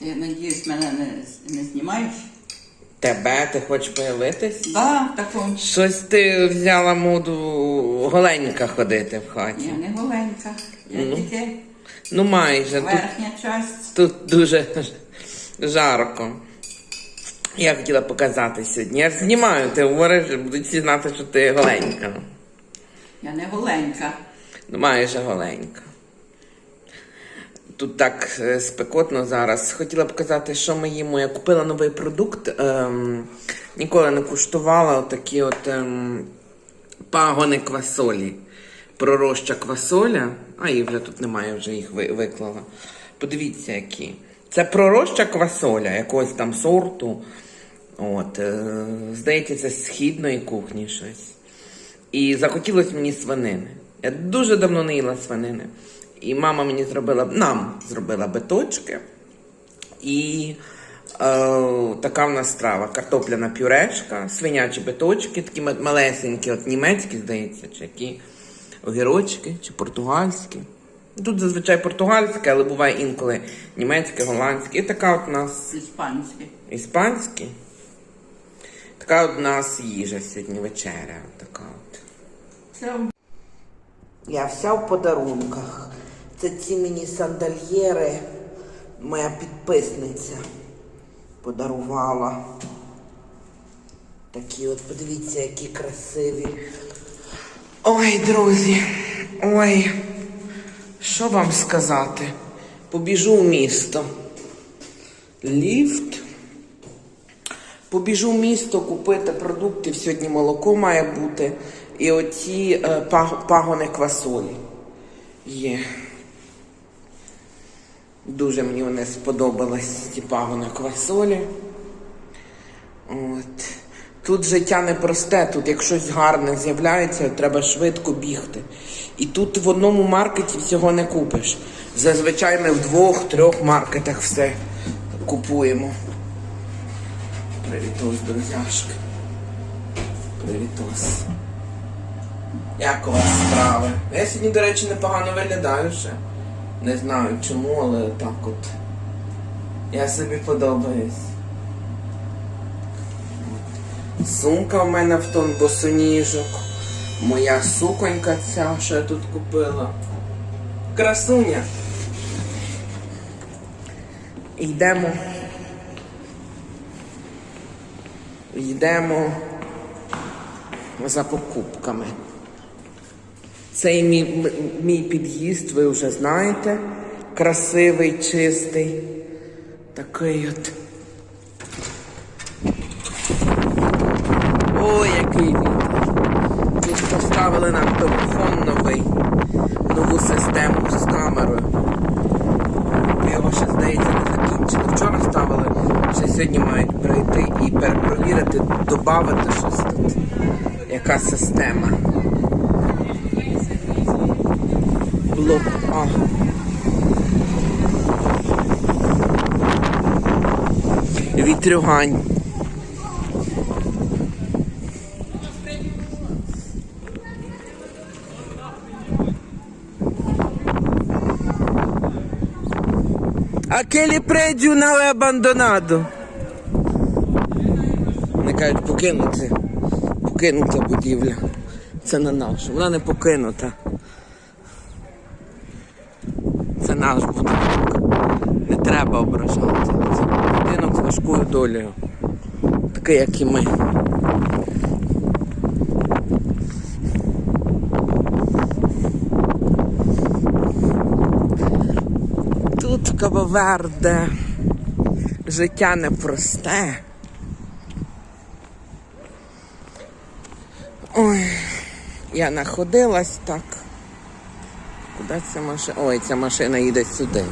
Ти, надіюсь, мене не, не знімаєш? Тебе, ти хочеш появитись? Да, в такому. Щось ти взяла моду голенька ходити в хаті. Я не голенька. Я тільки Ну майже. Тут, верхня часть. тут дуже жарко. Я хотіла показати сьогодні. Я ж знімаю, ти говориш, будуть всі знати, що ти голенька. Я не голенька. Ну, майже голенька. Тут так е, спекотно зараз. Хотіла показати, що ми їмо. Я купила новий продукт. Ем, ніколи не куштувала отакі от ем, пагони квасолі. Пророща квасоля. А їх вже тут немає, вже їх виклала. Подивіться, які. Це пророща квасоля, якогось там сорту. От, е, здається, це з східної кухні щось. І захотілося мені свинини. Я дуже давно не їла свинини. І мама мені зробила, нам зробила биточки. І е, така в нас страва. Картопляна пюрешка, свинячі биточки, такі малесенькі, от німецькі, здається, чи які огірочки, чи португальські. Тут зазвичай португальське, але буває інколи німецьке, голландське. І така от у нас Іспанське. іспанське. Така от у нас їжа сьогодні вечеря. Така от. Я вся в подарунках. Це ці мені сандальєри моя підписниця подарувала. Такі от, подивіться, які красиві. Ой, друзі, ой, що вам сказати? Побіжу в місто. Ліфт. Побіжу в місто купити продуктів. Сьогодні молоко має бути. І оці е, пагони квасолі є. Дуже мені вони сподобались, ці пагони квасолі. От. Тут життя непросте, тут як щось гарне з'являється, треба швидко бігти. І тут в одному маркеті всього не купиш. Зазвичай ми в двох-трьох маркетах все купуємо. Привітос, друзяшки. Привітос. Як у вас справи? Я сьогодні, до речі, непогано виглядаю ще. Не знаю чому, але так от. Я собі подобаюсь. Сумка в мене в тон босоніжок. Моя суконька ця, що я тут купила. Красуня. Йдемо. Йдемо за покупками. Цей мій, мій під'їзд, ви вже знаєте. Красивий, чистий. Такий от. Ой, який вітер. Тут поставили нам телефон новий, нову систему з камерою. Ми Його ще, здається, не закінчили. Вчора ставили, ще сьогодні мають прийти і перепровірити, додати щось тут. Яка система. Блок А. Вітрюгань. А келі преджу на абандонадо. Вони кажуть, покинути. Покинута будівля. Це не наша. Вона не покинута. Будинок. Не треба ображати. Це будинок з важкою долею. Такий, як і ми. Тут в Кабаверде життя непросте. Ой, я находилась так. Куди ця машина? Ой, ця машина їде сюди.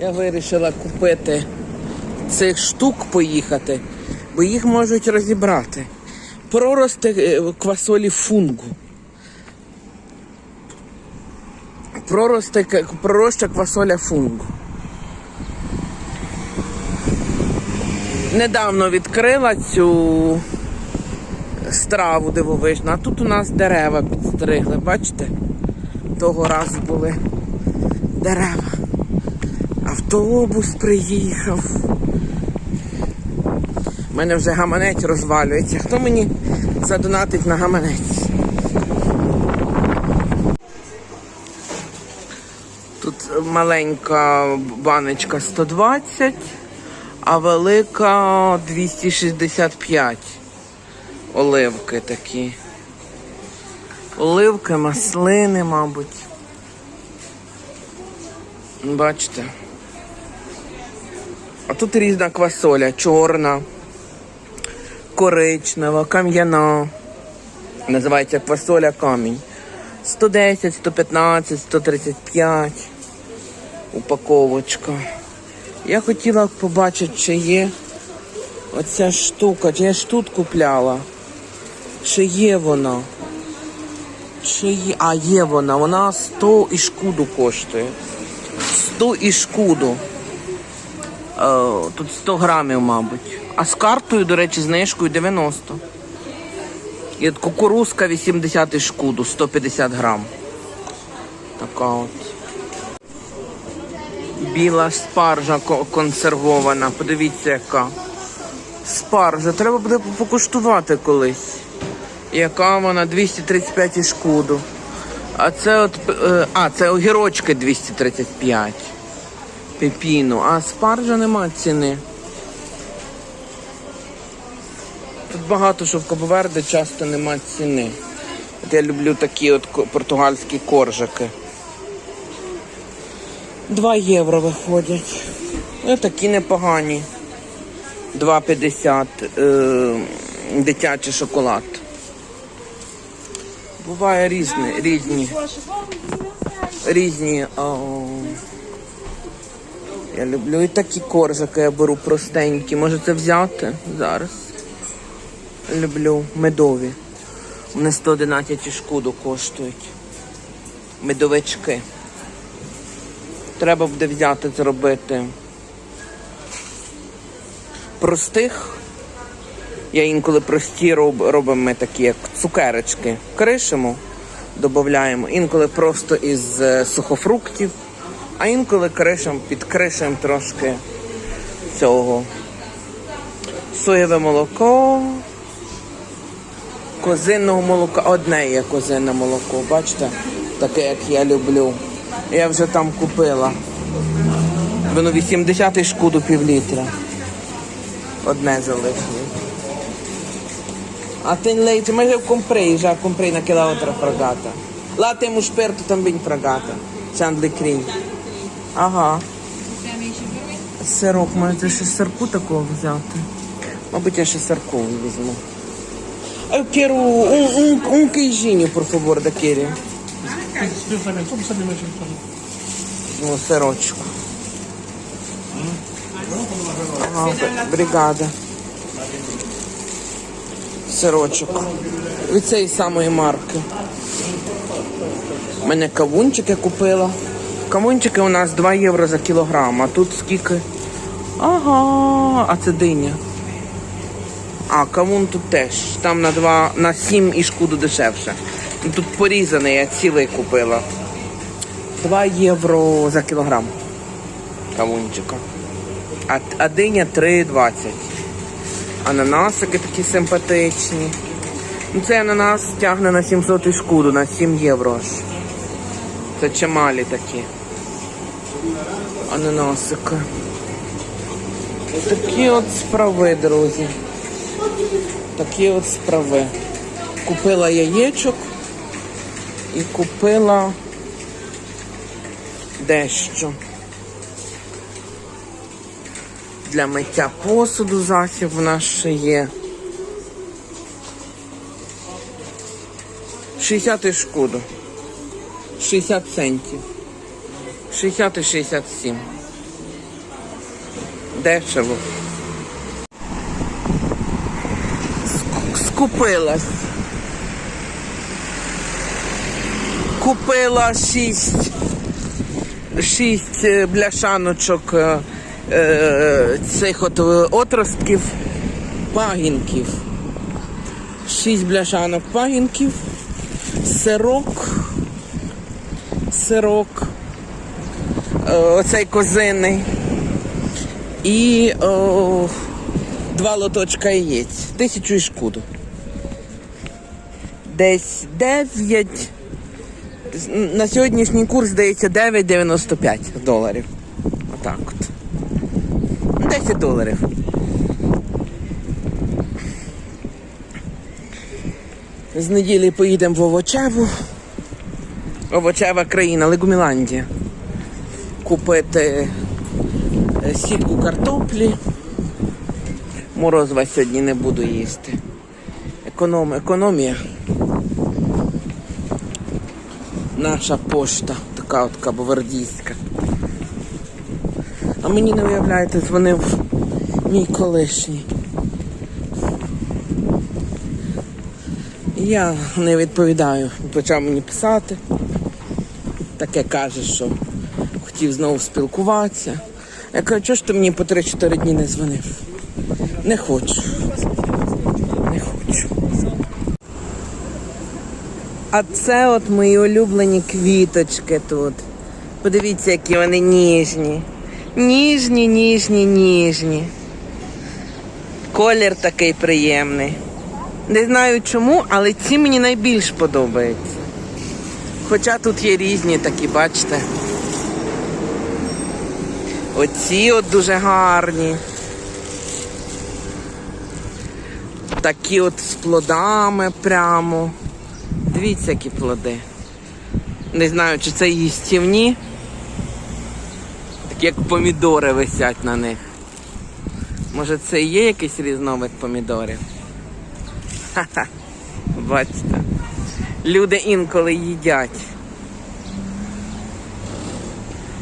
Я вирішила купити цих штук поїхати, бо їх можуть розібрати. Прорости е, квасолі фунгу. Прорости, пророща квасоля фунгу. Недавно відкрила цю страву дивовижну. А тут у нас дерева підстригли, бачите? Того разу були дерева. Автобус приїхав. У мене вже гаманець розвалюється. Хто мені задонатить на гаманець? Тут маленька баночка 120, а велика 265. Оливки такі. Оливки, маслини, мабуть. Бачите. А тут різна квасоля, чорна, коричнева, кам'яна. Називається квасоля камінь. 110, 115, 135 упаковочка. Я хотіла побачити, чи є оця штука, я ж тут купляла. Чи є вона? Чи є? А, є вона. Вона 100 і шкуду коштує. 100 і шкуду. Е, тут 100 грамів, мабуть. А з картою, до речі, знижкою 90. І от кукурузка 80 і шкуду, 150 грам. Така от. Біла спаржа консервована. Подивіться, яка. Спаржа. Треба буде покуштувати колись. Яка вона 235 і шкуду. А це от. е, А, це огірочки 235. Пепіну. А спаржа нема ціни. Тут багато що в Кабоверде часто нема ціни. От я люблю такі от португальські коржики. 2 євро виходять. Ну, такі непогані. 2,50 е, дитячий шоколад. Буває різні, різні. Різні. О, я люблю і такі коржики я беру простенькі. Може це взяти зараз? Люблю медові. Вони 111 шкуду коштують. Медовички. Треба буде взяти зробити простих. Я інколи прості роб, робимо ми такі, як цукерочки. Кришимо, додаємо. Інколи просто із е, сухофруктів, а інколи кришимо, підкришуємо трошки цього. Соєве молоко, козинного молока. Одне є козинне молоко, бачите? Таке, як я люблю. Я вже там купила. Воно 80 шкуду пів літра. Одне залишили. Ah, tem leite, mas eu comprei, já comprei naquela outra fragata. Lá temos perto também fragata. Chandlecrim. Ага. Сирок, може ще сирку такого взяти. Мабуть, я ще сирку візьму. Ah, Eu quero um, um, um queijinho, por favor, daquele. Mais então. Um сирочку. Ага, б- бригада. Сирочок. Від цієї самої марки. У мене кавунчики купила. Кавунчики у нас 2 євро за кілограм, а тут скільки? Ага, а це диня. А, кавун тут теж. Там на 2, на 7 і шкуду дешевше. Тут порізаний, я цілий купила. 2 євро за кілограм кавунчика. А, а диня 3,20. Ананасики такі симпатичні. Ну, цей ананас тягне на 700 і шкуду, на 7 євро аж. Це чималі такі. Ананасики. Такі от справи, друзі. Такі от справи. Купила яєчок і купила дещо. Для миття посуду засіб в нас ще є. 60 шкоду. 60 центів. 60 і 67. Дешево. Скупилась. Купила 6 шість е, бляшаночок е, е, цих от е, отростків, пагінків. Шість бляшанок пагінків, сирок, сирок, е, оцей козиний і о, два лоточка яєць. Тисячу і шкуду. Десь 9. На сьогоднішній курс здається 9,95 доларів. Отак от. 10 доларів. З неділі поїдемо в Овочеву. Овочева країна, Легуміландія. Купити е, сітку картоплі. Морозива сьогодні не буду їсти. Економ, економія. Наша пошта, така от кабовардійська. А мені не уявляєте, дзвонив мій колишній. Я не відповідаю. Почав мені писати. Таке каже, що хотів знову спілкуватися. Я кажу, чого ж ти мені по 3-4 дні не дзвонив? Не хочу. Не хочу. А це от мої улюблені квіточки тут. Подивіться, які вони ніжні. Ніжні, ніжні, ніжні. Колір такий приємний. Не знаю чому, але ці мені найбільш подобаються. Хоча тут є різні такі, бачите. Оці от дуже гарні. Такі от з плодами прямо. Дивіться, які плоди. Не знаю, чи це їстівні. Такі як помідори висять на них. Може це і є якийсь різновид помідорів? Ха-ха. Бачите. Люди інколи їдять.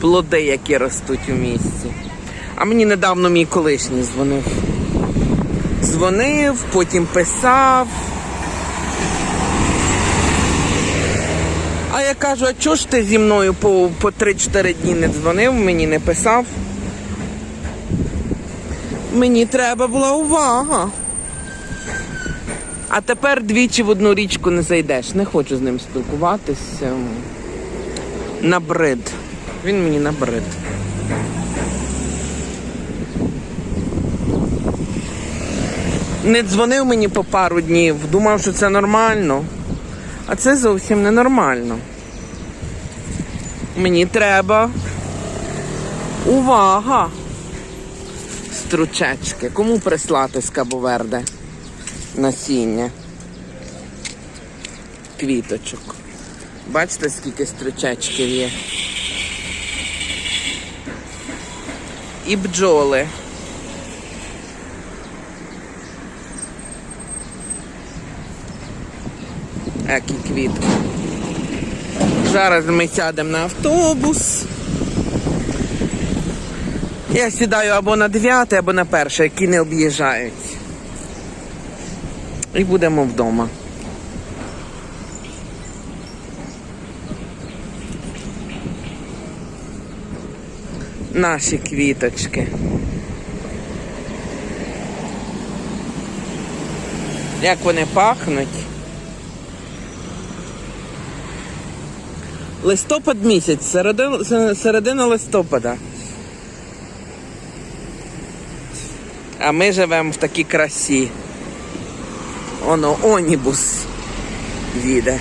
Плоди, які ростуть у місті. А мені недавно мій колишній дзвонив. Дзвонив, потім писав. А я кажу, а чого ж ти зі мною по, по 3-4 дні не дзвонив, мені не писав? Мені треба була увага. А тепер двічі в одну річку не зайдеш. Не хочу з ним спілкуватися. Набрид. Він мені набрид. Не дзвонив мені по пару днів, думав, що це нормально. А це зовсім не нормально. Мені треба увага. Стручечки. Кому прислати з Кабоверде? Насіння. Квіточок. Бачите, скільки стручечків є. І бджоли. Які квітки. Зараз ми сядемо на автобус. Я сідаю або на 9, або на перший, які не об'їжджають. І будемо вдома. Наші квіточки. Як вони пахнуть. Листопад місяць, середина, середина листопада. А ми живемо в такій красі. Оно онібус їде.